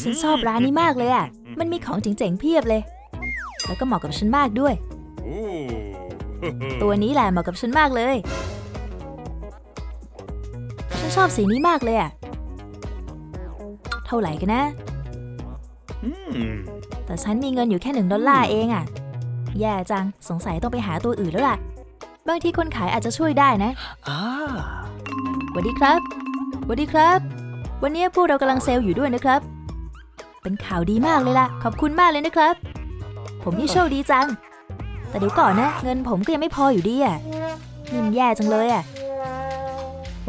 ฉันชอบร้านนี้มากเลยอะ มันมีของเจ๋งๆเพียบเลย แล้วก็เหมาะกับฉันมากด้วย ตัวนี้แหละเหมาะกับฉันมากเลย ฉันชอบสีนี้มากเลยอะ เท่าไหร่กันนะ แต่ฉันมีเงินอยู่แค่หนึ่งดอลลาร์เองอะ แย่จัง สงสัยต้องไปหาตัวอื่นแล้วล่ะ บางทีคนขายอาจจะช่วยได้นะ Ah. สวัสดีครับสวัสดีครับ วันนี้พวกเรากำลังเซลล์อยู่ด้วยนะครับ เป็นข่าวดีมากเลยล่ะ ขอบคุณมากเลยนะครับ ผมนี่โชคดีจัง แต่เดี๋ยวก่อนนะ เงินผมก็ยังไม่พออยู่ดีอะนี่มันแย่จังเลยอะ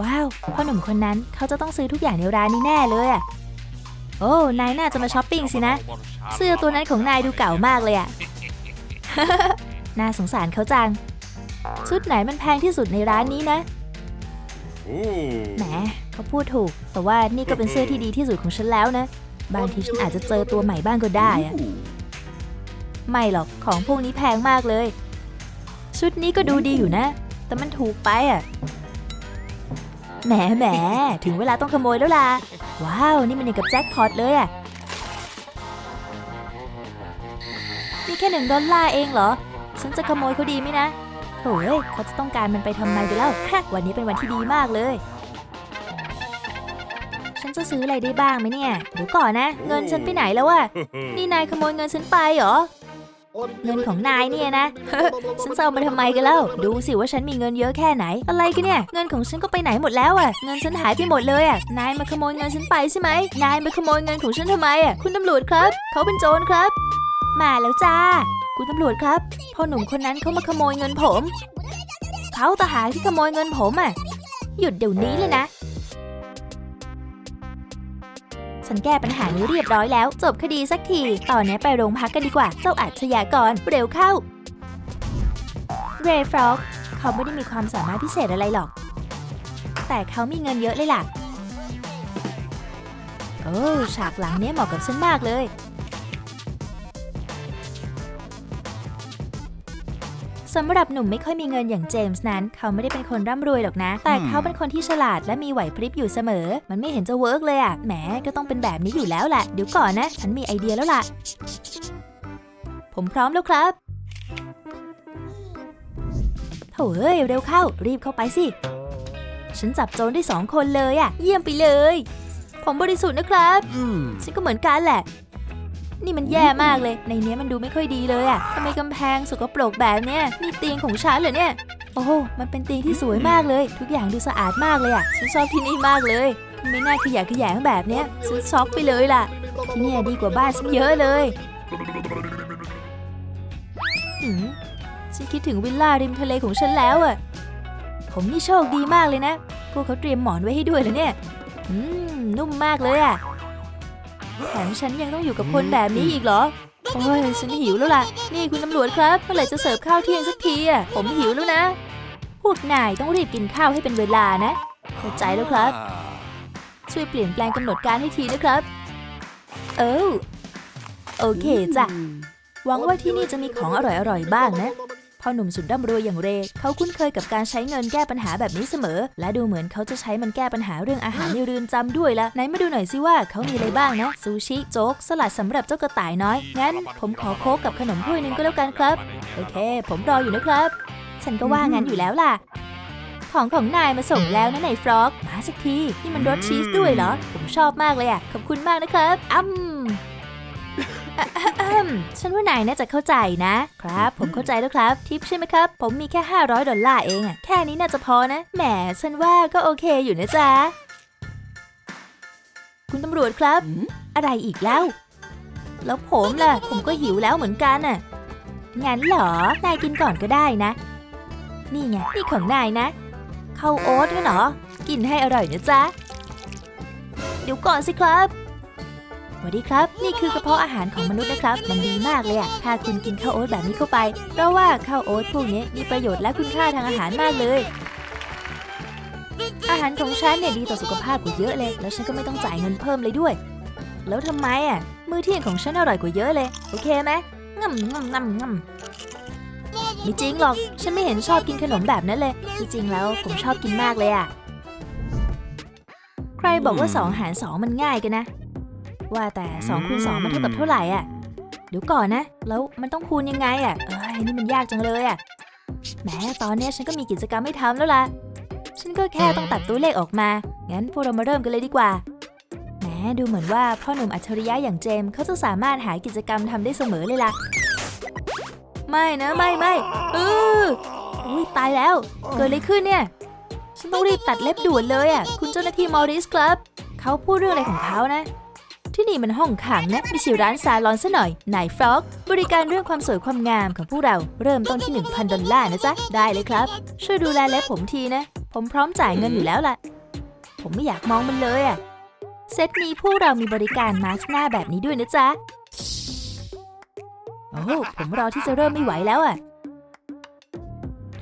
ว้าวพ่อหนุ่มคนนั้นเขาจะต้องซื้อทุกอย่างในร้านนี้แน่เลยอะ โอ้ นายน่าจะมาช้อปปิ้งสินะ เสื้อตัวนั้นของนายดูเก่ามากเลยอะ น่าสงสารเขาจัง ชุดไหนมันแพงที่สุดในร้านนี้นะ แหมเขาพูดถูก แต่ว่านี่ก็เป็นเสื้อที่ดีที่สุดของฉันแล้วนะ บางทีฉันอาจจะเจอตัวใหม่บ้างก็ได้อะไม่หรอกของพวกนี้แพงมากเลย ชุดนี้ก็ดูดีอยู่นะ แต่มันถูกไปอะแหมแหมถึงเวลาต้องขโมยแล้วล่ะ ว้าว นี่มันอย่างกับแจ็คพอตเลยอะนี่แค่หนึ่งดอลลาร์เองเหรอ ฉันจะขโมยเขาดีไหมนะโถ่เอ้ยเขาจะต้องการมันไปทำไมไปแล้วฮะวันนี้เป็นวันที่ดีมากเลยฉั นจะซื้ออะไรได้บ้างไหมเนี่ยเดี๋ยวก่อนนะ เงินฉันไปไหนแล้วอะนี่นายขโมยเงินฉันไปเหรอเงินของนายเนี่ยนะ ฉันจะเอามาทำไมกันแล้วดูสิว่าฉันมีเงินเยอะแค่ไหน อะไรกันเนี่ย เงินของฉันก็ไปไหนหมดแล้วอะเงินฉันหายไปหมดเลยอะนายมาขโมยเงินฉันไปใช่ไหม นายมาขโมยเงินของฉันทำไมอะคุณตำรวจครับ เขาเป็นโจรครับ มาแล้วจ้า คุณตำรวจครับ พ่อหนุ่มคนนั้นเขามาขโมยเงินผม เขาต่างหากที่ขโมยเงินผมอะ หยุดเดี๋ยวนี้เลยนะ ฉันแก้ปัญหานี้เรียบร้อยแล้ว จบคดีสักที ตอนนี้ไปโรงพักกันดีกว่า เจ้าอาชญากร เร็วเข้า เรย์ฟรอก เขาไม่ได้มีความสามารถพิเศษอะไรหรอก แต่เขามีเงินเยอะเลยล่ะ โอ้ ฉากหลังเนี้ยเหมาะกับฉันมากเลย สำหรับหนุ่มไม่ค่อยมีเงินอย่างเจมส์นั้น เขาไม่ได้เป็นคนร่ำรวยหรอกนะ แต่เขาเป็นคนที่ฉลาดและมีไหวพริบอยู่เสมอ มันไม่เห็นจะเวิร์กเลยอะแหมก็ต้องเป็นแบบนี้อยู่แล้วแหละเดี๋ยวก่อนนะ ฉันมีไอเดียแล้วล่ะ ผมพร้อมแล้วครับโถ่เอ้ยเร็วเข้า รีบเข้าไปสิฉันจับโจรได้สองคนเลยอะเยี่ยมไปเลย ผมบริสุทธิ์นะครับ Hmm. ฉันก็เหมือนกันแหละ นี่มันแย่มากเลย ในเนี้ยมันดูไม่ค่อยดีเลยอะทำไมกำแพงสกปรกแบบเนี้ยนี่เตียงของฉันเหรอเนี่ย โอ้โห มันเป็นเตียงที่สวยมากเลย ทุกอย่างดูสะอาดมากเลยอะฉันชอบที่นี่มากเลยไม่น่าขยะแขยงแบบเนี้ยฉันช็อกไปเลยล่ะ ที่นี่ดีกว่าบ้านฉันเยอะเลยหืมฉันคิดถึงวิลล่าริมทะเลของฉันแล้วอะผมนี่โชคดีมากเลยนะ พวกเขาเตรียมหมอนไว้ให้ด้วยเหรอเนี่ย อืม นุ่มมากเลยอะ แถมฉันยังต้องอยู่กับคนแบบนี้อีกเหรอ โอ้ยฉันหิวแล้วล่ะ นี่คุณตำรวจครับ เมื่อไหร่จะเสิร์ฟข้าวเที่ยงสักทีอะผมหิวแล้วนะ พวกนายต้องรีบกินข้าวให้เป็นเวลานะ เข้าใจแล้วครับ ช่วยเปลี่ยนแปลงกำหนดการให้ทีนะครับ เออโอเคจ้ะ หวังว่าที่นี่จะมีของอร่อยๆบ้างนะ พ่อหนุ่มสุดร่ำรวยอย่างเร เขาคุ้นเคยกับการใช้เงินแก้ปัญหาแบบนี้เสมอ และดูเหมือนเขาจะใช้มันแก้ปัญหาเรื่องอาหารในเรือนจำด้วยละไหนมาดูหน่อยสิว่าเขามีอะไรบ้างนะซูชิโจ๊กสลัดสำหรับเจ้ากระต่ายน้อยงั้น ผมขอโค้กกับขนมถ้วยหนึงก็แล้วกันครับโอเค ผมรออยู่นะครับ ฉันก็ว่างั้นอยู่แล้วล่ะของของนายมาส่งแล้วนะนายฟรอกมาสักทีนี่มันรสชีสด้วยเหรอ ผมชอบมากเลยอะ ขอบคุณมากนะครับอ้ำอืม ฉันว่านายน่าจะเข้าใจนะ ครับ ผมเข้าใจแล้วครับ ทิปใช่ไหมครับ ผมมีแค่ 500 ดอลลาร์เองอะแค่นี้น่าจะพอนะ แหม ฉันว่าก็โอเคอยู่นะจ๊ะ คุณตำรวจครับ Hmm? อะไรอีกแล้ว แล้วผมล่ะ ผมก็หิวแล้วเหมือนกันน่ะงั้นเหรอ นายกินก่อนก็ได้นะ นี่ไง นี่ของนายนะข้าวโอ๊ตกันเหรอ กินให้อร่อยนะจ๊ะ เดี๋ยวก่อนสิครับ สวัสดีครับ นี่คือกระเพาะอาหารของมนุษย์นะครับ มันดีมากเลยอะถ้าคุณกินข้าวโอ๊ตแบบนี้เข้าไป เพราะว่าข้าวโอ๊ตพวกนี้มีประโยชน์และคุณค่าทางอาหารมากเลย อาหารของฉันเนี่ยดีต่อสุขภาพกว่าเยอะเลย แล้วฉันก็ไม่ต้องจ่ายเงินเพิ่มเลยด้วย แล้วทำไมอะมื้อเที่ยงของฉันอร่อยกว่าเยอะเลย โอเคไหมงำงำงำงำไม่จริงหรอก ฉันไม่เห็นชอบกินขนมแบบนั้นเลย จริงๆแล้วผมชอบกินมากเลยอะใครบอกว่าสองหารสองมันง่ายกันนะ ว่าแต่2คูณ2มันเท่ากับเท่าไหร่อะเดี๋ยวก่อนนะ แล้วมันต้องคูณยังไงอะเอ้ยนี่มันยากจังเลยอะแหมตอนเนี้ยฉันก็มีกิจกรรมให้ทำแล้วล่ะ ฉันก็แค่ต้องตัดตัวเลขออกมา งั้นพวกเรามาเริ่มกันเลยดีกว่า แหมดูเหมือนว่าพ่อหนุ่มอัจฉริยะอย่างเจมส์เขาจะสามารถหากิจกรรมทำได้เสมอเลยล่ะ ไม่นะไม่ไม่เอออุ้ยตายแล้ว เกิดอะไรขึ้นเนี่ย ฉันต้องรีบตัดเล็บด่วนเลยอะ คุณเจ้าหน้าที่มอริสครับ เขาพูดเรื่องอะไรของเขานะ ที่นี่มันห้องขังนะไม่ใช่ร้านซาลอนซะหน่อยนายฟรอก บริการเรื่องความสวยความงามของพวกเราเริ่มต้นที่ 1,000 ดอลลาร์นะจ๊ะ ได้เลยครับ ช่วยดูแลเล็บผมทีนะ ผมพร้อมจ่ายเงินอยู่แล้วล่ะ ผมไม่อยากมองมันเลยอะเซตนี้พวกเรามีบริการมาสก์หน้าแบบนี้ด้วยนะจ๊ะ โอ้ผมรอที่จะเริ่มไม่ไหวแล้วอะ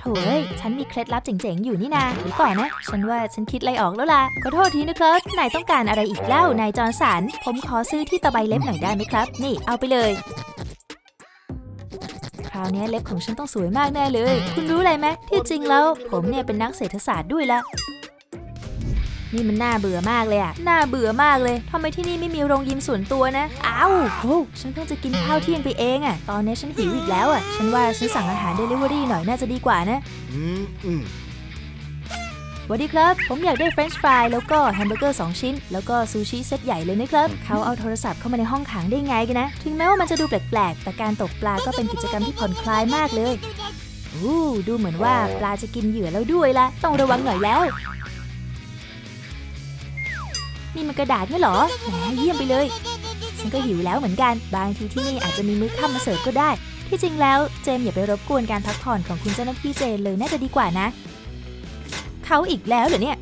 โอ้ย ฉันมีเคล็ดลับเจ๋งๆ อยู่นี่นาหรือก่อนนะ ฉันว่าฉันคิดอะไรออกแล้วล่ะ ขอโทษทีนะครับ นายต้องการอะไรอีกเล่า นายจอร์นสัน ผมขอซื้อที่ตะไบเล็บหน่อยได้ไหมครับ นี่ เอาไปเลยคราวนี้เล็บของฉันต้องสวยมากแน่เลย คุณรู้อะไรไหมที่จริงแล้ว ผมเนี่ยเป็นนักเศรษฐศาสตร์ด้วยละ นี่มันน่าเบื่อมากเลยอะน่าเบื่อมากเลยทำไมที่นี่ไม่มีโรงยิมส่วนตัวนะ อ้าวโอ้ฉันเพิ่งจะกินข้าวเที่ยงไปเองอะตอนนี้ฉันหิวอีกแล้วอะฉันว่าฉันสั่งอาหารเดลิเวอรี่หน่อยน่าจะดีกว่านะอืมอืมสวัสดีครับ ผมอยากได้เฟรนช์ฟรายแล้วก็แฮมเบอร์เกอร์ 2 ชิ้น แล้วก็ซูชิเซตใหญ่เลยนะครับ เขาเอาโทรศัพท์เข้ามาในห้องขังได้ไงกันนะ ถึงแม้ว่ามันจะดูแปลกๆ แต่การตกปลาก็เป็นกิจกรรมที่ผ่อนคลายมากเลย อู้ดูเหมือนว่าปลาจะกินเหยื่อแล้วด้วยละ ต้องระวังหน่อยแล้ว นี่มันกระดาษเนี่หรอแหมเยี่ยมไปเลย ฉันก็หิวแล้วเหมือนกัน บางทีที่นี่อาจจะมีมื้อค่ำมาเสิร์ฟก็ได้ ที่จริงแล้วเจมอย่าไปรบกวนการพักผ่อนของคุณเจ้าหน้าที่เจนเลยน่าจะดีกว่านะ เขาอีกแล้วเหรอเนี่ย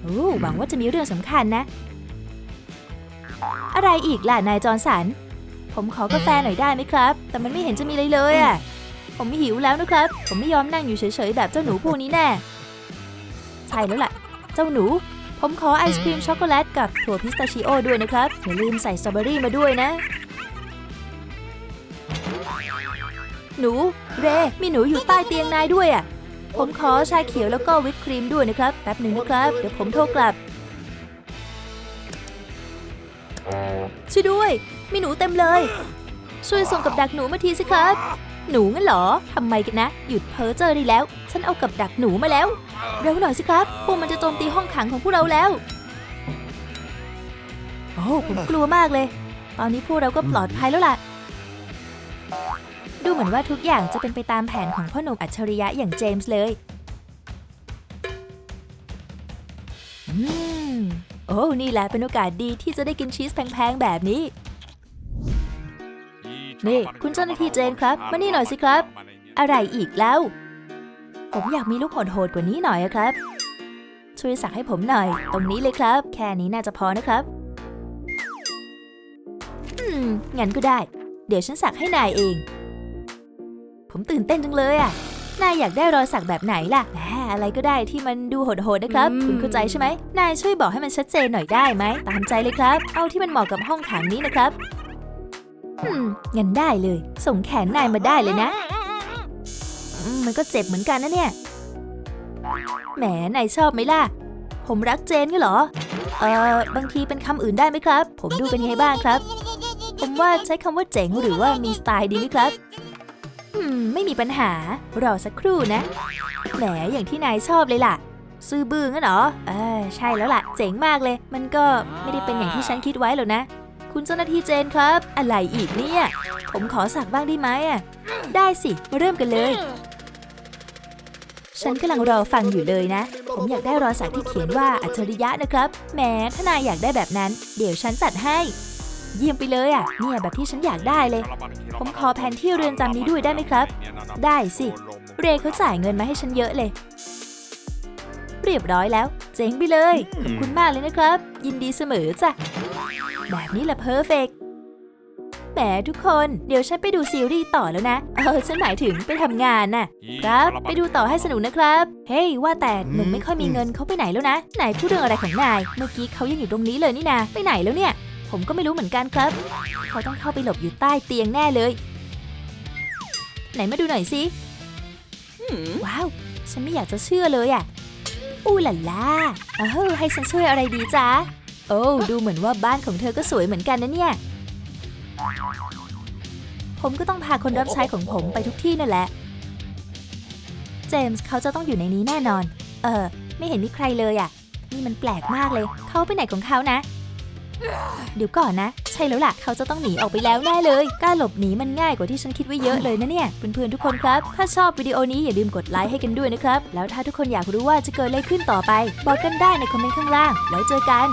โอ้หวังว่าจะมีเรื่องสำคัญนะ อะไรอีกล่ะนายจอร์สัน ผมขอกาแฟหน่อยได้ไหมครับ แต่มันไม่เห็นจะมีเลยเลยอะ ผมหิวแล้วนะครับ ผมไม่ยอมนั่งอยู่เฉยๆแบบเจ้าหนูพวกนี้แน่ ใช่แล้วล่ะ เจ้าหนู ผมขอไอศครีมช็อกโกแลตกับถั่วพิสตาชิโอด้วยนะครับ อย่าลืมใส่สตรอเบอรี่มาด้วยนะ หนู เร มีหนูอยู่ใต้เตียงนายด้วยอะ ผมขอชาเขียวแล้วก็วิปครีมด้วยนะครับ แป๊บหนึ่งนะครับ เดี๋ยวผมโทรกลับ ช่วยด้วย มีหนูเต็มเลย ช่วยส่งกับดักหนูมาทีสิครับ หนูงั้นเหรอทำไมกันนะ หยุดเพ้อเจอได้แล้ว ฉันเอากับดักหนูมาแล้ว เร็วหน่อยสิครับ พวกมันจะโจมตีห้องขังของพวกเราแล้ว โอ้ผมกลัวมากเลย ตอนนี้พวกเราก็ปลอดภัยแล้วล่ะ ดูเหมือนว่าทุกอย่างจะเป็นไปตามแผนของพ่อหนุ่มอัจฉริยะอย่างเจมส์เลยอืมโอ้ นี่แหละเป็นโอกาสดีที่จะได้กินชีสแพงๆแบบนี้ นี่ คุณเจ้าหน้าที่เจนครับ มานี่หน่อยสิครับ อะไรอีกแล้ว ผมอยากมีลูกโหดๆกว่านี้หน่อยอะครับ ช่วยสักให้ผมหน่อย ตรงนี้เลยครับ แค่นี้น่าจะพอนะครับอืมงั้นก็ได้ เดี๋ยวฉันสักให้นายเอง ผมตื่นเต้นจังเลยอะนายอยากได้รอยสักแบบไหนล่ะแหมอะไรก็ได้ที่มันดูโหดๆนะครับอืมคุณเข้าใจใช่ไหม นายช่วยบอกให้มันชัดเจนหน่อยได้ไหม ตามใจเลยครับ เอาที่มันเหมาะกับห้องขังนี้นะครับ อืมงั้นได้เลย ส่งแขนนายมาได้เลยนะอืมมันก็เจ็บเหมือนกันนะเนี่ย แหม นายชอบไหมล่ะ ผมรักเจนก็เหรอ เออบางทีเป็นคำอื่นได้ไหมครับ ผมดูเป็นไงบ้างครับ ผมว่าใช้คำว่าเจ๋งหรือว่ามีสไตล์ดีไหมครับ อืม ไม่มีปัญหา รอสักครู่นะ แหม อย่างที่นายชอบเลยล่ะ ซื้อบื้องั้นเหรอเออใช่แล้วล่ะ เจ๋งมากเลย มันก็ไม่ได้เป็นอย่างที่ฉันคิดไว้หรอกนะ คุณเจ้าหน้าที่เจนครับ อะไรอีกเนี่ย ผมขอสักบ้างได้ไหมอะ ได้สิ มาเริ่มกันเลย ฉันกำลังรอฟังอยู่เลยนะ ผมอยากได้รอยสักที่เขียนว่าอัจฉริยะนะครับแหมถ้านายอยากได้แบบนั้น เดี๋ยวฉันจัดให้ เยี่ยมไปเลยอะ เนี่ยแบบที่ฉันอยากได้เลย ผมขอแผนที่เรือนจำนี้ด้วยได้ไหมครับ ได้สิ เรย์เขาจ่ายเงินมาให้ฉันเยอะเลยเรียบร้อยแล้ว เจ๋งไปเลย ขอบคุณมากเลยนะครับ ยินดีเสมอจ้ะ แบบนี้แหละเพอร์เฟกแหมทุกคนเดี๋ยวฉันไปดูซีรีส์ต่อแล้วนะ เออ ฉันหมายถึงไปทำงานน่ะ ครับ ไปดูต่อให้สนุกนะครับ เฮ้ย ว่าแต่หนุ่มไม่ค่อยมีเงินเขาไปไหนแล้วนะ ไหนพูดเรื่องอะไรของนาย เมื่อกี้เขายังอยู่ตรงนี้เลยนี่นา ไปไหนแล้วเนี่ย ผมก็ไม่รู้เหมือนกันครับ เขาต้องเข้าไปหลบอยู่ใต้เตียงแน่เลย ไหนมาดูหน่อยสิว้าว ฉันไม่อยากจะเชื่อเลยอะอู้หล่ะล่าเออให้ฉันช่วยอะไรดีจ๊ะ โอ้ดูเหมือนว่าบ้านของเธอก็สวยเหมือนกันนะเนี่ย ผมก็ต้องพาคนรับใช้ของผมไปทุกที่นั่นแหละ เจมส์เขาจะต้องอยู่ในนี้แน่นอน เออ ไม่เห็นมีใครเลยอะ่ะ นี่มันแปลกมากเลย เขาไปไหนของเขานะ เดี๋ยวก่อนนะ ใช่แล้วล่ะ เขาจะต้องหนีออกไปแล้วแน่เลย การหลบหนีมันง่ายกว่าที่ฉันคิดไว้เยอะเลยนะเนี่ย เพื่อนๆทุกคนครับ ถ้าชอบวิดีโอนี้อย่าลืมกดไลค์ให้กันด้วยนะครับ แล้วถ้าทุกคนอยากรู้ว่าจะเกิดอะไรขึ้นต่อไป บอกกันได้ในคอมเมนต์ข้างล่างไว้เจอกัน